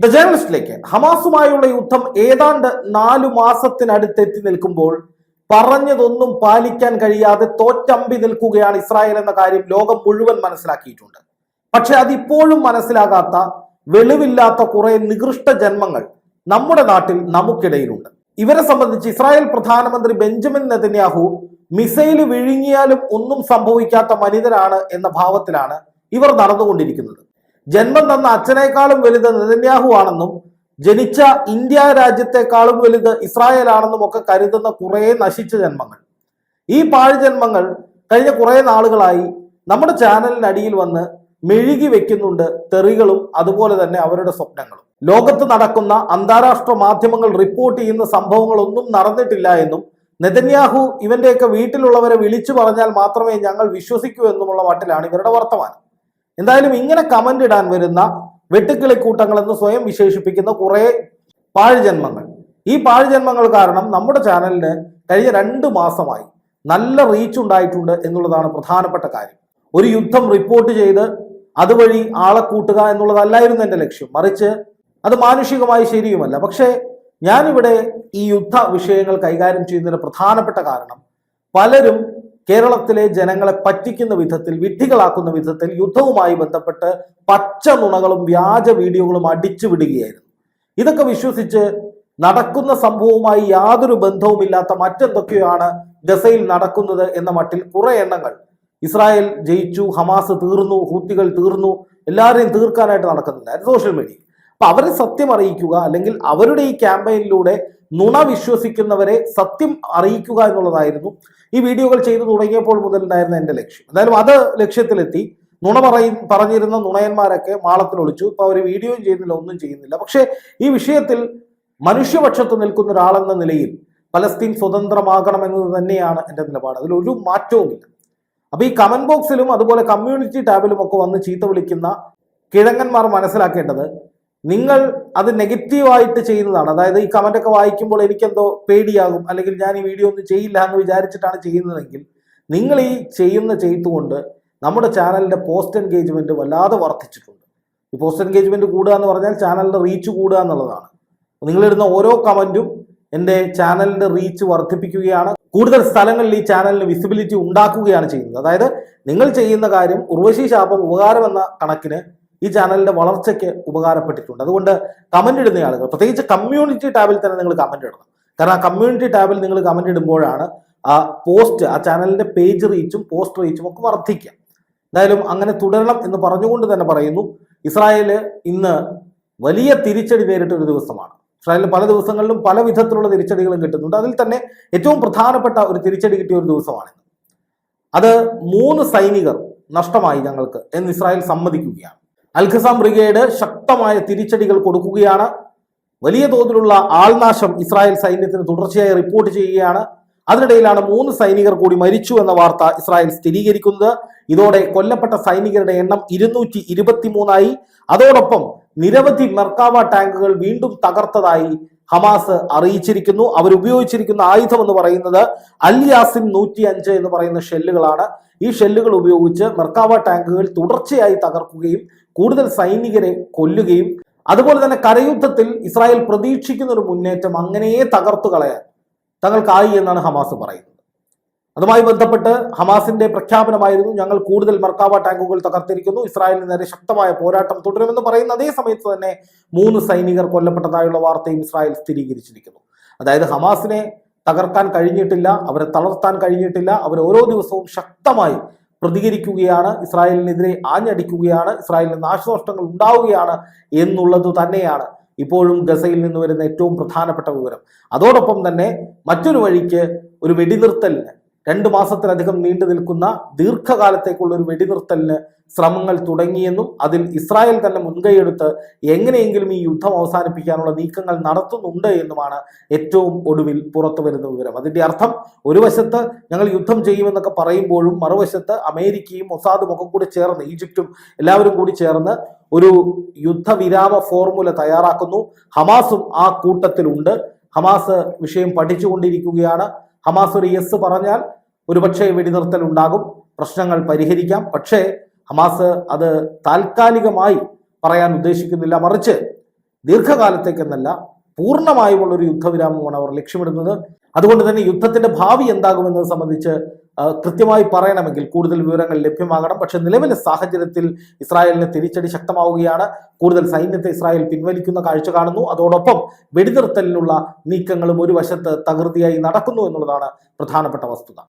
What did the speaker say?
The ജേർണലിസ്റ്റിലേക്ക് ഹമാസുമായുള്ള യുദ്ധം ഏതാണ്ട് നാലു മാസത്തിനടുത്ത് എത്തി നിൽക്കുമ്പോൾ പറഞ്ഞതൊന്നും പാലിക്കാൻ കഴിയാതെ തോറ്റമ്പി നിൽക്കുകയാണ് ഇസ്രായേൽ എന്ന കാര്യം ലോകം മുഴുവൻ മനസ്സിലാക്കിയിട്ടുണ്ട്. പക്ഷെ അതിപ്പോഴും മനസ്സിലാകാത്ത വെളിവില്ലാത്ത കുറെ നികൃഷ്ട ജന്മങ്ങൾ നമ്മുടെ നാട്ടിൽ നമുക്കിടയിലുണ്ട്. ഇവരെ സംബന്ധിച്ച് ഇസ്രായേൽ പ്രധാനമന്ത്രി ബെഞ്ചമിൻ നെതന്യാഹു മിസൈൽ വിഴുങ്ങിയാലും ഒന്നും സംഭവിക്കാത്ത മനിതനാണ് എന്ന ഭാവത്തിലാണ് ഇവർ നടന്നുകൊണ്ടിരിക്കുന്നത്. ജന്മം തന്ന അച്ഛനേക്കാളും വലുത് നെതന്യാഹു ആണെന്നും ജനിച്ച ഇന്ത്യ രാജ്യത്തെക്കാളും വലുത് ഇസ്രായേൽ ആണെന്നും ഒക്കെ കരുതുന്ന കുറെ നശിച്ച ജന്മങ്ങൾ. ഈ പാഴ് ജന്മങ്ങൾ കഴിഞ്ഞ കുറെ നാളുകളായി നമ്മുടെ ചാനലിനടിയിൽ വന്ന് മെഴുകി വെക്കുന്നുണ്ട് തെറികളും അതുപോലെ തന്നെ അവരുടെ സ്വപ്നങ്ങളും. ലോകത്ത് നടക്കുന്ന അന്താരാഷ്ട്ര മാധ്യമങ്ങൾ റിപ്പോർട്ട് ചെയ്യുന്ന സംഭവങ്ങളൊന്നും നടന്നിട്ടില്ല എന്നും നെതന്യാഹു ഇവന്റെയൊക്കെ വീട്ടിലുള്ളവരെ വിളിച്ചു പറഞ്ഞാൽ മാത്രമേ ഞങ്ങൾ വിശ്വസിക്കൂ എന്നുമുള്ള മട്ടിലാണ് ഇവരുടെ വർത്തമാനം. എന്തായാലും ഇങ്ങനെ കമന്റ് ഇടാൻ വരുന്ന വെട്ടുക്കിളി കൂട്ടങ്ങൾ എന്ന് സ്വയം വിശേഷിപ്പിക്കുന്ന കുറെ പാഴ്ജന്മങ്ങൾ. ഈ പാഴ്ജന്മങ്ങൾ കാരണം നമ്മുടെ ചാനലിന് കഴിഞ്ഞ രണ്ട് മാസമായി നല്ല റീച്ച് ഉണ്ടായിട്ടുണ്ട് എന്നുള്ളതാണ് പ്രധാനപ്പെട്ട കാര്യം. ഒരു യുദ്ധം റിപ്പോർട്ട് ചെയ്ത് അതുവഴി ആളെ കൂട്ടുക എന്നുള്ളതല്ലായിരുന്നു എന്റെ ലക്ഷ്യം. മറിച്ച് അത് മാനുഷികമായി ശരിയുമല്ല. പക്ഷേ ഞാനിവിടെ ഈ യുദ്ധ വിഷയങ്ങൾ കൈകാര്യം ചെയ്യുന്നതിന് പ്രധാനപ്പെട്ട കാരണം പലരും കേരളത്തിലെ ജനങ്ങളെ പറ്റിക്കുന്ന വിധത്തിൽ വിഡ്ഢികളാക്കുന്ന വിധത്തിൽ യുദ്ധവുമായി ബന്ധപ്പെട്ട് പച്ച നുണകളും വ്യാജ വീഡിയോകളും അടിച്ചു വിടുകയായിരുന്നു. ഇതൊക്കെ വിശ്വസിച്ച് നടക്കുന്ന സംഭവവുമായി യാതൊരു ബന്ധവുമില്ലാത്ത മറ്റെന്തൊക്കെയാണ് ഗസയിൽ നടക്കുന്നത് എന്ന മട്ടിൽ കുറെ എണ്ണങ്ങൾ. ഇസ്രായേൽ ജയിച്ചു ഹമാസ് തീർന്നു ഹൂത്തികൾ തീർന്നു എല്ലാവരെയും തീർക്കാനായിട്ട് നടക്കുന്നുണ്ടായിരുന്നു സോഷ്യൽ മീഡിയ. അപ്പൊ അവരെ സത്യം അറിയിക്കുക അല്ലെങ്കിൽ അവരുടെ ഈ ക്യാമ്പയിനിലൂടെ നുണ വിശ്വസിക്കുന്നവരെ സത്യം അറിയിക്കുക എന്നുള്ളതായിരുന്നു ഈ വീഡിയോകൾ ചെയ്തു തുടങ്ങിയപ്പോൾ മുതൽ ഉണ്ടായിരുന്ന എന്റെ ലക്ഷ്യം. എന്തായാലും അത് ലക്ഷ്യത്തിലെത്തി. നുണ പറയ പറഞ്ഞിരുന്ന നുണയന്മാരൊക്കെ മാളത്തിൽ ഒളിച്ചു. ഇപ്പൊ അവർ വീഡിയോയും ചെയ്യുന്നില്ല ഒന്നും ചെയ്യുന്നില്ല. പക്ഷേ ഈ വിഷയത്തിൽ മനുഷ്യപക്ഷത്ത് നിൽക്കുന്ന ഒരാളെന്ന നിലയിൽ പലസ്തീൻ സ്വതന്ത്രമാകണമെന്നത് തന്നെയാണ് എന്റെ നിലപാട്. അതിലൊരു മാറ്റവുമില്ല. അപ്പോൾ ഈ കമന്റ് ബോക്സിലും അതുപോലെ കമ്മ്യൂണിറ്റി ടാബിലും ഒക്കെ വന്ന് ചീത്ത വിളിക്കുന്ന കിഴങ്ങന്മാർ മനസ്സിലാക്കേണ്ടത് നിങ്ങൾ അത് നെഗറ്റീവായിട്ട് ചെയ്യുന്നതാണ്. അതായത് ഈ കമന്റൊക്കെ വായിക്കുമ്പോൾ എനിക്കെന്തോ പേടിയാകും അല്ലെങ്കിൽ ഞാൻ ഈ വീഡിയോ ഒന്നും ചെയ്യില്ല എന്ന് വിചാരിച്ചിട്ടാണ് ചെയ്യുന്നതെങ്കിൽ നിങ്ങൾ ഈ ചെയ്യുന്ന ചെയ്തുകൊണ്ട് നമ്മുടെ ചാനലിന്റെ പോസ്റ്റ് എൻഗേജ്മെന്റ് വല്ലാതെ വർദ്ധിച്ചിട്ടുണ്ട്. ഈ പോസ്റ്റ് എൻഗേജ്മെന്റ് കൂടുക എന്ന് പറഞ്ഞാൽ ചാനലിന്റെ റീച്ച് കൂടുക എന്നുള്ളതാണ്. നിങ്ങളിടുന്ന ഓരോ കമന്റും എന്റെ ചാനലിന്റെ റീച്ച് വർദ്ധിപ്പിക്കുകയാണ്. കൂടുതൽ സ്ഥലങ്ങളിൽ ഈ ചാനലിന് വിസിബിലിറ്റി ഉണ്ടാക്കുകയാണ് ചെയ്യുന്നത്. അതായത് നിങ്ങൾ ചെയ്യുന്ന കാര്യം ഉർവശി ശാപം ഉപകാരം എന്ന കണക്കിന് ഈ ചാനലിന്റെ വളർച്ചയ്ക്ക് ഉപകാരപ്പെട്ടിട്ടുണ്ട്. അതുകൊണ്ട് കമന്റ് ഇടുന്ന ആളുകൾ പ്രത്യേകിച്ച് കമ്മ്യൂണിറ്റി ടാബിൽ തന്നെ നിങ്ങൾ കമന്റ് ഇടണം. കാരണം ആ കമ്മ്യൂണിറ്റി ടാബിൽ നിങ്ങൾ കമന്റ് ഇടുമ്പോഴാണ് ആ പോസ്റ്റ് ആ ചാനലിന്റെ പേജ് റീച്ചും പോസ്റ്റ് റീച്ചും ഒക്കെ വർദ്ധിക്കുക. എന്തായാലും അങ്ങനെ തുടരണം എന്ന് പറഞ്ഞുകൊണ്ട് തന്നെ പറയുന്നു ഇസ്രായേൽ ഇന്ന് വലിയ തിരിച്ചടി നേരിട്ട ഒരു ദിവസമാണ്. ഇസ്രായേലിൽ പല ദിവസങ്ങളിലും പല വിധത്തിലുള്ള തിരിച്ചടികളും കിട്ടുന്നുണ്ട്. അതിൽ തന്നെ ഏറ്റവും പ്രധാനപ്പെട്ട ഒരു തിരിച്ചടി കിട്ടിയ ഒരു ദിവസമാണ് അത് മൂന്ന് സൈനികർ നഷ്ടമായി ഞങ്ങൾക്ക് എന്ന് ഇസ്രായേൽ സമ്മതിക്കുകയാണ്. അൽഖസാം ബ്രിഗേഡ് ശക്തമായ തിരിച്ചടികൾ കൊടുക്കുകയാണ്. വലിയ തോതിലുള്ള ആൾനാശം ഇസ്രായേൽ സൈന്യത്തിന് തുടർച്ചയായി റിപ്പോർട്ട് ചെയ്യുകയാണ്. അതിനിടയിലാണ് മൂന്ന് സൈനികർ കൂടി മരിച്ചു എന്ന വാർത്ത ഇസ്രായേൽ സ്ഥിരീകരിക്കുന്നത്. ഇതോടെ കൊല്ലപ്പെട്ട സൈനികരുടെ എണ്ണം ഇരുന്നൂറ്റി ഇരുപത്തിമൂന്നായി അതോടൊപ്പം നിരവധി മെർക്കാവ ടാങ്കുകൾ വീണ്ടും തകർത്തതായി ഹമാസ് അറിയിച്ചിരിക്കുന്നു. അവരുപയോഗിച്ചിരിക്കുന്ന ആയുധം എന്ന് പറയുന്നത് അൽ യാസിൻ നൂറ്റി അഞ്ച് എന്ന് പറയുന്ന ഷെല്ലുകളാണ്. ഈ ഷെല്ലുകൾ ഉപയോഗിച്ച് മെർക്കാവ ടാങ്കുകൾ തുടർച്ചയായി തകർക്കുകയും കൂടുതൽ സൈനികരെ കൊല്ലുകയും അതുപോലെ തന്നെ കരയുദ്ധത്തിൽ ഇസ്രായേൽ പ്രതീക്ഷിക്കുന്ന ഒരു മുന്നേറ്റം അങ്ങനെയേ തകർത്തു കളയാൻ തങ്ങൾക്കായി എന്നാണ് ഹമാസ് പറയുന്നത്. അതുമായി ബന്ധപ്പെട്ട് ഹമാസിന്റെ പ്രഖ്യാപനമായിരുന്നു ഞങ്ങൾ കൂടുതൽ മർക്കാവ ടാങ്കുകൾ തകർത്തിരിക്കുന്നു ഇസ്രായേലിന് നേരെ ശക്തമായ പോരാട്ടം തുടരുമെന്ന് പറയുന്ന അതേ സമയത്ത് തന്നെ മൂന്ന് സൈനികർ കൊല്ലപ്പെട്ടതായുള്ള വാർത്തയും ഇസ്രായേൽ സ്ഥിരീകരിച്ചിരിക്കുന്നു. അതായത് ഹമാസിനെ തകർക്കാൻ കഴിഞ്ഞിട്ടില്ല അവരെ തളർത്താൻ കഴിഞ്ഞിട്ടില്ല അവർ ഓരോ ദിവസവും ശക്തമായി പ്രതികരിക്കുകയാണ് ഇസ്രായേലിനെതിരെ ആഞ്ഞടിക്കുകയാണ് ഇസ്രായേലിന് നാശനഷ്ടങ്ങൾ ഉണ്ടാവുകയാണ് എന്നുള്ളത് തന്നെയാണ് ഇപ്പോഴും ഗസയിൽ നിന്ന് വരുന്ന ഏറ്റവും പ്രധാനപ്പെട്ട വിവരം. അതോടൊപ്പം തന്നെ മറ്റൊരു വഴിക്ക് ഒരു വെടിനിർത്തലിന് രണ്ട് മാസത്തിലധികം നീണ്ടു നിൽക്കുന്ന ദീർഘകാലത്തേക്കുള്ള ഒരു വെടിനിർത്തലിന് ശ്രമങ്ങൾ തുടങ്ങിയെന്നും അതിൽ ഇസ്രായേൽ തന്നെ മുൻകൈയെടുത്ത് എങ്ങനെയെങ്കിലും ഈ യുദ്ധം അവസാനിപ്പിക്കാനുള്ള നീക്കങ്ങൾ നടത്തുന്നുണ്ട് എന്നുമാണ് ഏറ്റവും ഒടുവിൽ പുറത്തു വരുന്ന വിവരം. അതിന്റെ അർത്ഥം ഒരു വശത്ത് ഞങ്ങൾ യുദ്ധം ചെയ്യുമെന്നൊക്കെ പറയുമ്പോഴും മറുവശത്ത് അമേരിക്കയും മൊസാദും ഒക്കെ കൂടി ചേർന്ന് ഈജിപ്തും എല്ലാവരും കൂടി ചേർന്ന് ഒരു യുദ്ധവിരാമ ഫോർമുല തയ്യാറാക്കുന്നു. ഹമാസും ആ കൂട്ടത്തിലുണ്ട്. ഹമാസ് വിഷയം പഠിച്ചുകൊണ്ടിരിക്കുകയാണ്. ഹമാസ് ഒരു യെസ് പറഞ്ഞാൽ ഒരുപക്ഷെ വെടിനിർത്തൽ ഉണ്ടാകും പ്രശ്നങ്ങൾ പരിഹരിക്കാം. പക്ഷേ ഹമാസ് അത് താൽക്കാലികമായി പറയാൻ ഉദ്ദേശിക്കുന്നില്ല. മറിച്ച് ദീർഘകാലത്തേക്കെന്നല്ല പൂർണമായുമുള്ള ഒരു യുദ്ധവിരാമമാണ് അവർ ലക്ഷ്യമിടുന്നത്. അതുകൊണ്ട് തന്നെ യുദ്ധത്തിന്റെ ഭാവി എന്താകുമെന്നത് സംബന്ധിച്ച് കൃത്യമായി പറയണമെങ്കിൽ കൂടുതൽ വിവരങ്ങൾ ലഭ്യമാകണം. പക്ഷെ നിലവിലെ സാഹചര്യത്തിൽ ഇസ്രായേലിന് തിരിച്ചടി ശക്തമാവുകയാണ്. കൂടുതൽ സൈന്യത്തെ ഇസ്രായേൽ പിൻവലിക്കുന്ന കാഴ്ച കാണുന്നു. അതോടൊപ്പം വെടിനിർത്തലിനുള്ള നീക്കങ്ങളും ഒരു വശത്ത് തകൃതിയായി നടക്കുന്നു എന്നുള്ളതാണ് പ്രധാനപ്പെട്ട വസ്തുത.